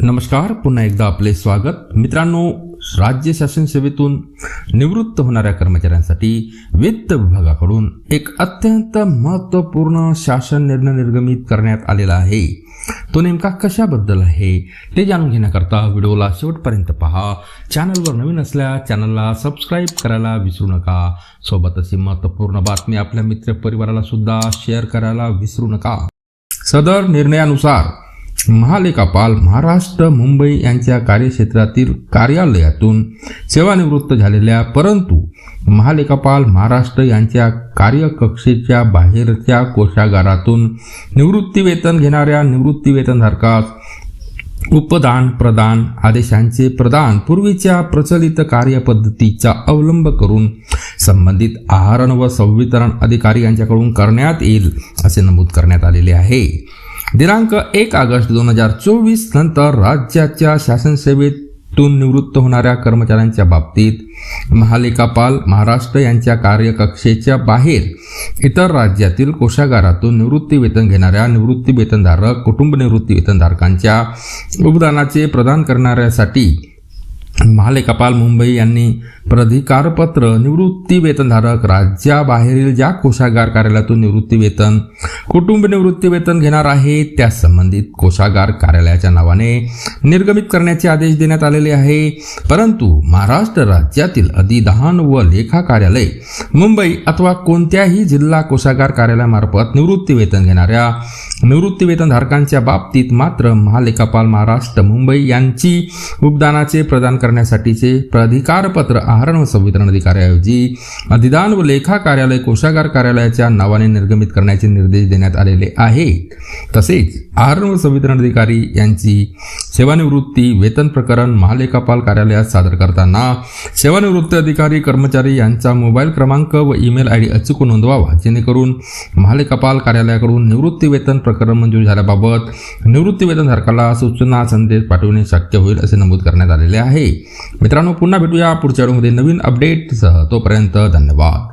नमस्कार पुन्हा एकदा आपले स्वागत. मित्रांनो राज्य शासन सेवेतून निवृत्त होणाऱ्या कर्मचाऱ्यांसाठी वित्त विभागाकडून एक अत्यंत महत्त्वपूर्ण शासन निर्णय निर्गमित करण्यात आलेला आहे. तो नेमका कशाबद्दल आहे ते जाणून घेण्याकरता व्हिडिओला शेवटपर्यंत पहा. चॅनलवर नवीन असल्या चॅनलला सबस्क्राईब करायला विसरू नका. सोबत अशी महत्त्वपूर्ण बातमी आपल्या मित्रपरिवाराला सुद्धा शेअर करायला विसरू नका. सदर निर्णयानुसार महालेखापाल महाराष्ट्र मुंबई यांच्या कार्यक्षेत्रातील कार्यालयातून सेवानिवृत्त झालेल्या परंतु महालेखापाल महाराष्ट्र यांच्या कार्यकक्षेच्या बाहेरच्या कोशागारातून निवृत्तीवेतन घेणाऱ्या निवृत्तीवेतनधारकास उपदान प्रदान आदेशांचे प्रदान पूर्वीच्या प्रचलित कार्यपद्धतीचा अवलंब करून संबंधित आहरण व संवितरण अधिकारी यांच्याकडून करण्यात येईल असे नमूद करण्यात आलेले आहे. दिनांक एक ऑगस्ट दोन हजार चोवीस नंतर राज्याच्या शासन सेवेतून निवृत्त होणाऱ्या कर्मचाऱ्यांच्या बाबतीत महालेखापाल महाराष्ट्र यांच्या कार्यकक्षेच्या बाहेर इतर राज्यातील कोशागारातून निवृत्ती वेतन घेणाऱ्या निवृत्ती वेतनधारक कुटुंब निवृत्ती वेतनधारकांच्या योगदानाचे प्रदान करणाऱ्यासाठी महालेखापाल मुंबई यांनी प्राधिकारपत्र निवृत्ती वेतनधारक राज्याबाहेरील ज्या कोशागार कार्यालयातून निवृत्ती वेतन कुटुंब निवृत्ती वेतन घेणार आहे त्या संबंधित कोशागार कार्यालयाच्या नावाने निर्गमित करण्याचे आदेश देण्यात आलेले आहे. परंतु महाराष्ट्र राज्यातील अधिदान व लेखा कार्यालय मुंबई अथवा कोणत्याही जिल्हा कोशागार कार्यालयामार्फत निवृत्ती वेतन घेणाऱ्या निवृत्तीवेतनधारकांच्या बाबतीत मात्र महालेखापाल महाराष्ट्र मुंबई यांची उपदानाचे प्रदान करण्यासाठीचे प्राधिकारपत्र आहरण व संवितरण अधिकाऱ्याऐवजी अधिदान व लेखा कार्यालय कोशागार कार्यालयाच्या नावाने निर्गमित करण्याचे निर्देश देण्यात आलेले आहेत. तसेच आहरण व संवितरण अधिकारी यांची सेवानिवृत्ती वेतन प्रकरण महालेखापाल कार्यालयात सादर करताना सेवानिवृत्त अधिकारी कर्मचारी यांचा मोबाईल क्रमांक व ईमेल आय डी अचूक नोंदवावा जेणेकरून महालेखापाल कार्यालयाकडून निवृत्ती वेतन प्रकरण मंजूर झाल्याबाबत निवृत्ती वेतनधारकाला सूचना संदेश पाठवणे शक्य होईल असे नमूद करण्यात आलेले आहे. मित्रांनो पुन्हा भेटूया पुढच्या व्हिडिओमध्ये नवीन अपडेटसह तोपर्यंत धन्यवाद.